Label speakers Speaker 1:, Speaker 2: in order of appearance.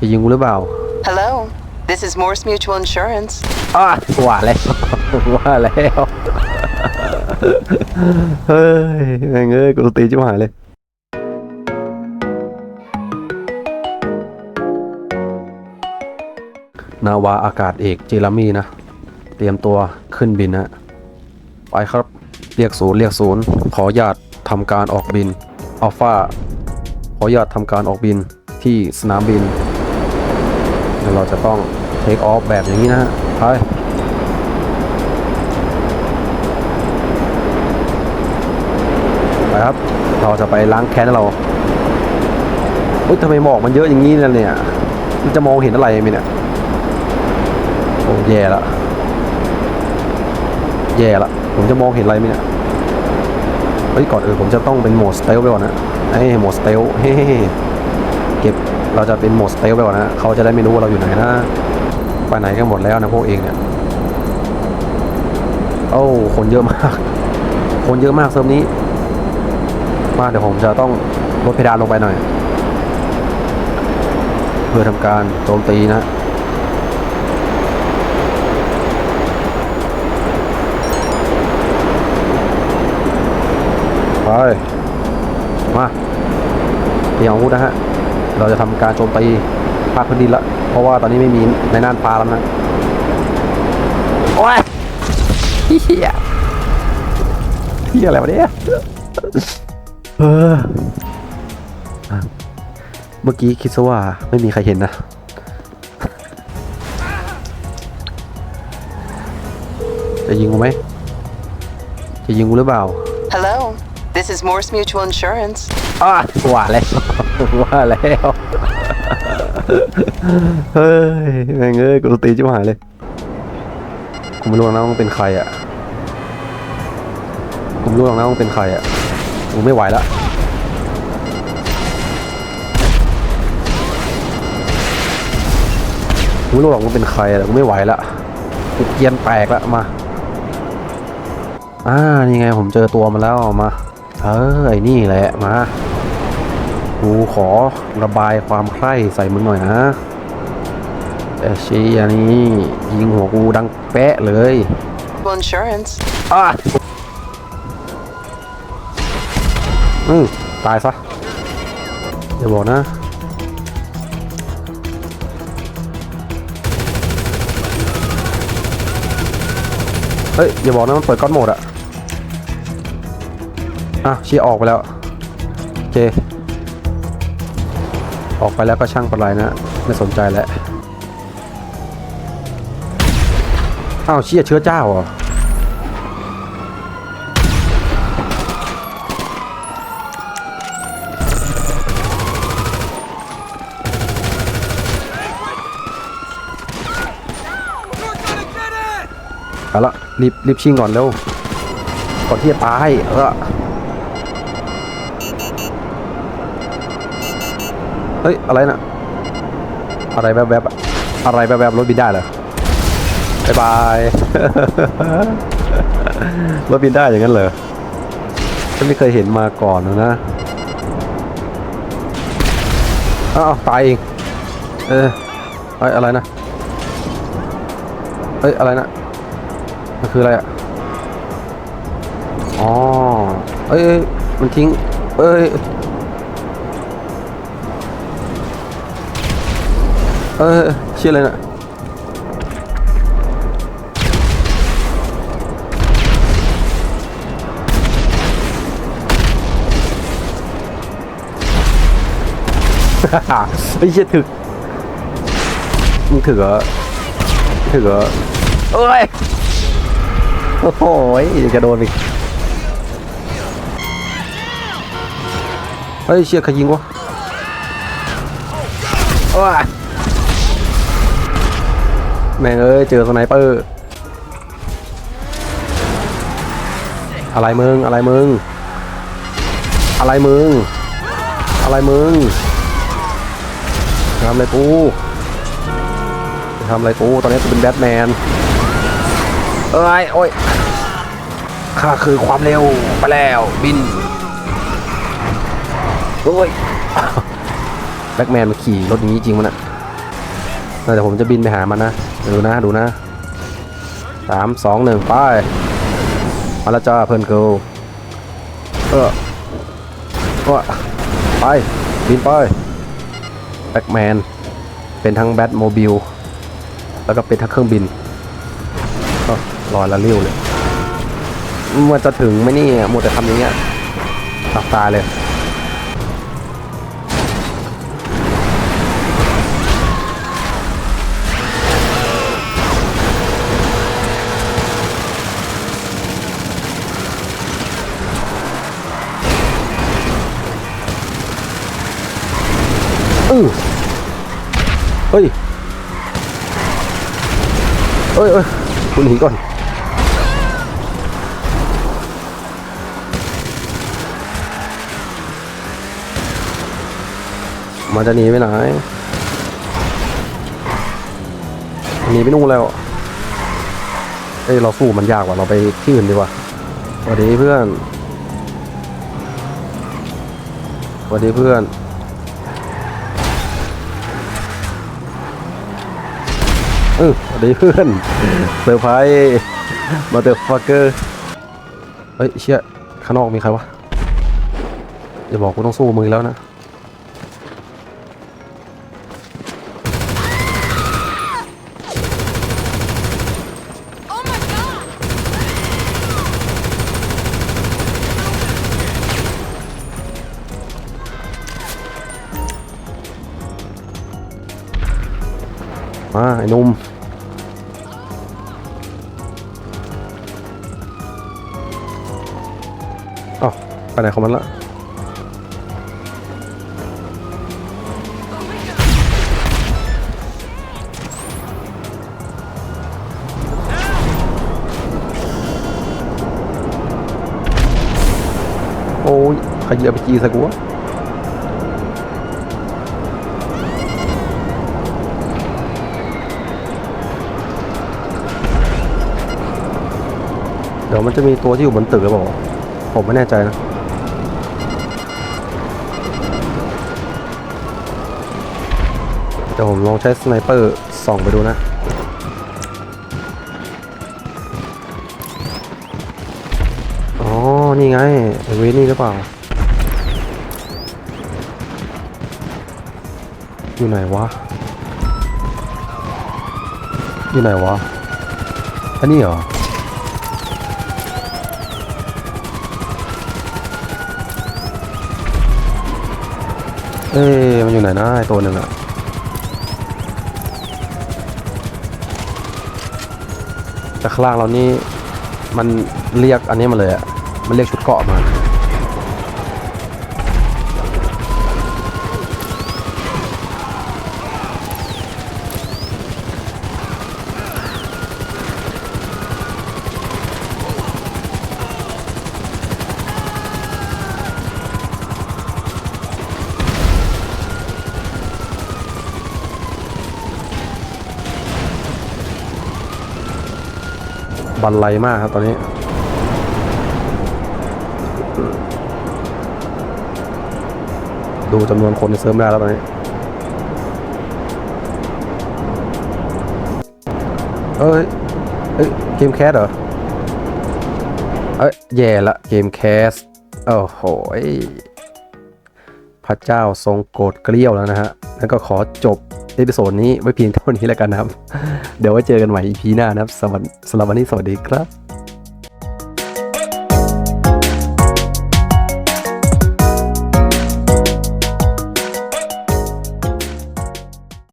Speaker 1: จะยิงกูหรือเปล่า
Speaker 2: Hello, this is Morse Mutual Insurance.
Speaker 1: อ้าว่าแล้วว่าแล้วเฮ้ยแม่งเอ้ยกูตีจิ๋วหายเลยนาวาอากาศเอกเจรามีนะ เตรียมตัวขึ้นบินนะ ไปครับ เรียกศูนย์เรียกศูนย์ ขออนุญาตทำการออกบินอัลฟาขออนุญาตทำการออกบินที่สนามบิน เราจะต้องเทคออฟแบบอย่างนี้นะฮะไปไปครับ เราจะไปล้างแค้นเราเฮ้ยทำไมหมอกมันเยอะอย่างนี้ล่ะเนี่ยมันจะมองเห็นอะไรไหมเนี่ยโอ้แย่ละแย่ละผมจะมองเห็นอะไรไหมเนี่ยเฮ้ยก่อนอื่นผมจะต้องเป็นโหมดสเตลไปก่อนนะไอ้โหมดสเตลเฮ้เก็บ เราจะเป็นโหมดสเตลไปก่อนนะเขาจะได้ไม่รู้ว่าเราอยู่ไหนนะ ไปไหนกันหมดแล้วนะพวกเองเนี่ยโอ้าคนเยอะมาก คนเยอะมากเซิร์ฟนี้ มาเดี๋ยวผมจะต้องลดเพดานลงไปหน่อย เพื่อทำการโจมตีนะไปมาเตรียมอาวุธนะฮะ เราจะทำการโจมตีภาคพื้นดินละเพราะว่าตอนนี้ไม่มีในน่านฟ้าแล้วนะโอ้ยเฮียเฮียอะไรวะเนี่ยเอออะเมื่อกี้คิดซะว่าไม่มีใครเห็นนะจะยิงกูไหมจะยิงกูหรือเปล่า
Speaker 2: Hello, this is Morse Mutual Insurance.
Speaker 1: อ้าว่าแล้ว ว่าแล้ว เฮ้ย แม่งเอ้ย กูตีจิ๋วหายเลย กูไม่รู้หรอกนะว่ามึงเป็นใครอะ กูไม่รู้หรอกนะว่ามึงเป็นใครอะ กูไม่ไหวละกูไม่รู้หรอกมึงเป็นใครแต่กูไม่ไหวละกูเกียนแตกละมา อ่า นี่ไงผมเจอตัวมันแล้วมา เออไอ้นี่แหละมากูขอระบายความใคร่ใส่มึงหน่อยนะแต่ชี้อันนี้ยิงหัวกูดังแปะเลย
Speaker 2: Mutual Insurance.
Speaker 1: อะอืมตายซะอย่าบอกนะเฮ้ยอย่าบอกนะมันเปิดก้อนโหมดอะ อะชี้ออกไปแล้ว โอเค ออกไปแล้วก็ช่างปะไรนะ ไม่สนใจแล้วอ้าวเชี่ยเชื้อเจ้าเหรอเอาละรีบรีบชิงก่อนเร็วก่อนที่จะตายเออ เฮ้ย อะไรนะอะไรแวบๆอะอะไรแวบๆรถบินได้เหรอบายบายรถบินได้อย่างนั้นเหรอฉันไม่เคยเห็นมาก่อนนะอ้าวตายเองเออเอ้ยอะไรนะเอ้ยอะไรนะมันคืออะไรอะอ๋อเอ้ยมันทิ้งเอ้ย เอ้ยเชื่อเลยน่ะไอ้เชี่ยถึกมึงถึกเหรอถึกเหรอเอ้ย โอ้โหยจะโดนอีกเฮ้ยเชี่ยใครยิงวะโอ้ย แม่งเอ้ยเจอสไนเปอร์อะไรมึงอะไรมึง อะไรมึง อะไรมึงทำอะไรกูทำอะไรกูตอนนี้กูเป็นแบทแมนเอ้ยโอ้ยข้าคือความเร็วไปแล้วบินโอ้ยแบ็กแมนมาขี่รถอย่างนี้จริงมันอะเดี๋ยวผมจะบินไปหามันนะ ดูนะดูนะสามสองหนึ่งไปมาแล้วจ้าเพื่อนเกิลเออก็ไปบินไปแบ็กแมนเป็นทั้งแบทโมบิลแล้วก็เป็นทั้งเครื่องบินก็ลอยละเลี้ยวเลยมันจะถึงไหมนี่มัวแต่ทำอย่างเงี้ยตับตายเลย เฮ้ยเฮ้ยเฮ้ยคุณหนีก่อน มันจะหนีไปไหนหนีไปนู่นแล้วเอ้ยเราสู้มันยากว่าเราไปที่อื่นดีกว่าสวัสดีเพื่อนสวัสดีเพื่อน เออสวัสดีเพื่อนเซอร์ไพรส์มาเตอร์ฟักเกอร์เฮ้ยเชี่ยข้างนอกมีใครวะอย่าบอกกูต้องสู้มึงแล้วนะ มาไอ้นุ่มอ้าวไปไหนของมันละโอ้ยใครเยียบไปจีใส่กูวะ เดี๋ยวมันจะมีตัวที่อยู่บนตึกหรือเปล่าผมไม่แน่ใจนะเดี๋ยวผมลองใช้สไนเปอร์ส่องไปดูนะอ๋อนี่ไงไอเวนี่หรือเปล่า อยู่ไหนวะ อยู่ไหนวะ อันนี้เหรอ เอ้ยมันอยู่ไหนนะไอตัวหนึ่งอะแต่ข้างล่างเรานี่มันเรียกอันนี้มาเลยอะมันเรียกชุดเกาะมา บันไลมากครับตอนนี้ ดูจำนวนคนในเซิร์ฟได้แล้วตอนนี้เอ้ยเอ้ยเกมแคสเหรอ เอ้ยแย่ละเกมแคสโอ้โหยพระเจ้าทรงโกรธเกลี้ยวแล้วนะฮะ แล้วก็ขอจบเอพิโซดนี้ไว้เพียงเท่านี้แล้วกันนะครับ เดี๋ยวไว้เจอกันใหม่ EP หน้านะครับสวัสดีสำหรับวันนี้สวัสดีครับ